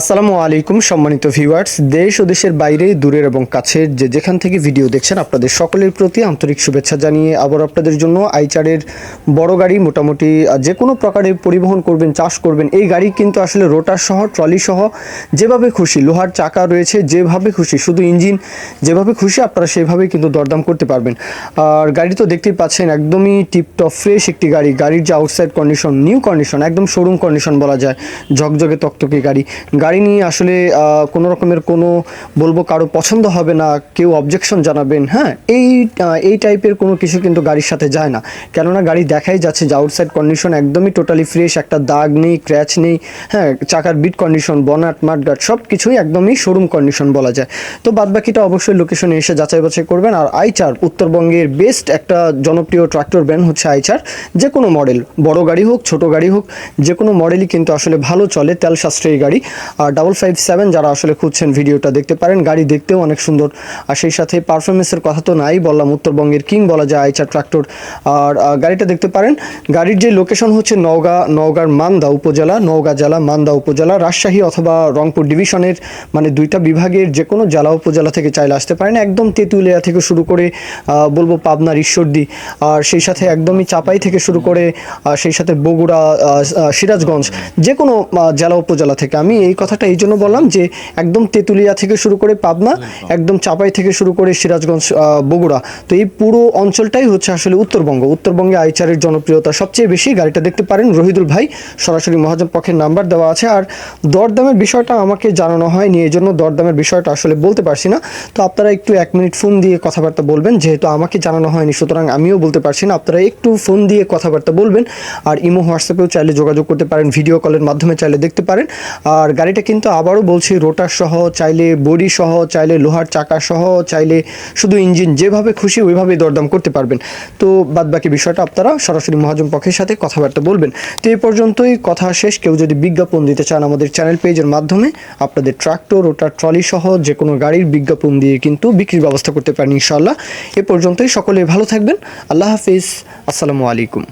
আসসালামু আলাইকুম, সম্মানিত ভিউয়ার্স দেশ ও দেশের বাইরে, দূরের এবং কাছের যে যেখান থেকে ভিডিও দেখছেন, আপনাদের সকলের প্রতি আন্তরিক শুভেচ্ছা জানিয়ে আবার আপনাদের জন্য আইচারের বড় গাড়ি, মোটামুটি যে কোনো প্রকারে পরিবহন করবেন, চাষ করবেন, এই গাড়ি কিন্তু আসলে রোটার সহ, ট্রলি সহ যেভাবে খুশি, লোহার চাকা রয়েছে, যেভাবে খুশি, শুধু ইঞ্জিন যেভাবে খুশি, আপনারা সেভাবেই কিন্তু দরদাম করতে পারবেন। আর গাড়ি তো দেখতেই পাচ্ছেন, একদমই টিপটপ ফ্রেশ একটি গাড়ি। গাড়ির যে আউটসাইড কন্ডিশন নিউ কন্ডিশন একদম শোরুম কন্ডিশন বলা যায়, ঝকঝকে তকতকে গাড়ি। গাড়ি নিয়ে আসলে কোনো রকমের কোনো বলব কারও পছন্দ হবে না, কেউ অবজেকশন জানাবেন হ্যাঁ? এই এই টাইপের কোনো কিছু কিন্তু গাড়ির সাথে যায় না। কেননা গাড়ি দেখাই যাচ্ছে যে আউটসাইড কন্ডিশন একদমই টোটালি ফ্রেশ একটা দাগ নেই ক্র্যাচ নেই হ্যাঁ? চাকার বিট কন্ডিশন বনাট মাঠগাট সব কিছুই একদমই শোরুম কন্ডিশন বলা যায়। তো বাদবাকিটা অবশ্যই লোকেশনে এসে যাচাই বাছাই করবেন। আর আইচার, উত্তরবঙ্গের বেস্ট একটা জনপ্রিয় ট্রাক্টর ব্র্যান্ড হচ্ছে আইচার। যে কোনো মডেল বড় গাড়ি হোক, ছোট গাড়ি হোক, যে কোনো মডেলই কিন্তু আসলে ভালো চলে, তেল সাশ্রয়ী গাড়ি। ডাবল ফাইভ সেভেন যারা আসলে খুঁজছেন ভিডিওটা দেখতে পারেন, গাড়ি দেখতেও অনেক সুন্দর। আর সেই সাথে পারফরমেন্সের কথা তো নাই, বললাম উত্তরবঙ্গের কিং বলা যায়, আইচার ট্রাক্টর আর গাড়িটা দেখতে পারেন, গাড়ির যে লোকেশন হচ্ছে নওগাঁ, নওগাঁর মান্দা উপজেলা, নওগাঁ জেলা, মান্দা উপজেলা, রাজশাহী অথবা রংপুর ডিভিশনের মানে দুইটা বিভাগের যে কোনো জেলা উপজেলা থেকে চাইলে আসতে পারেন। একদম তেঁতুলিয়া থেকে শুরু করে বলব পাবনার ঈশ্বরদী, আর সেই সাথে একদমই চাপাই থেকে শুরু করে সেই সাথে বগুড়া সিরাজগঞ্জ যে কোনো জেলা উপজেলা থেকে। আমি এই কথাটা এই জন্য বললাম যে একদম তেঁতুলিয়া থেকে শুরু করে পাবনা একদম চাপাই থেকে শুরু করে সিরাজগঞ্জ বগুড়া। তো এই পুরো অঞ্চলটাই হচ্ছে আসলে উত্তরবঙ্গ। উত্তরবঙ্গে আইচারের জনপ্রিয়তা সবচেয়ে বেশি গাড়িটা দেখতে পারেন রহিদুল ভাই। সরাসরি মহাজন পক্ষের নাম্বার দেওয়া আছে। আর দরদামের বিষয়টা আমাকে জানানো হয়নি এই জন্য দরদামের বিষয়টা আসলে বলতে পারছি না। তো আপনারা একটু এক মিনিট ফোন দিয়ে কথাবার্তা বলবেন যেহেতু আমাকে জানানো হয়নি সুতরাং আমিও বলতে পারছি না। আপনারা একটু ফোন দিয়ে কথাবার্তা বলবেন আর ইমো হোয়াটসঅ্যাপেও চাইলে যোগাযোগ করতে পারেন ভিডিও কলের মাধ্যমে চাইলে দেখতে পারেন। আর গাড়িটা কিন্তু আবারও বলছি রোটার সহ, চাইলে বডি সহ, চাইলে লোহার চাকা সহ, চাইলে শুধু ইঞ্জিন যেভাবে খুশি ওইভাবেই দরদাম করতে পারবেন। তো বাদ বাকি বিষয়টা আপনারা সরাসরি মহাজন পক্ষের সাথে কথাবার্তা বলবেন। তো এই পর্যন্তই, কথা শেষ। কেউ যদি বিজ্ঞাপন দিতে চান আমাদের চ্যানেল পেজের মাধ্যমে, আপনাদের ট্রাক্টর, রোটার, ট্রলি সহ যে কোনো গাড়ির বিজ্ঞাপন দিয়ে কিন্তু বিক্রির ব্যবস্থা করতে পারেন ইনশাল্লাহ এ পর্যন্তই, সকলে ভালো থাকবেন। আল্লাহ হাফিজ। আসসালামু আলাইকুম।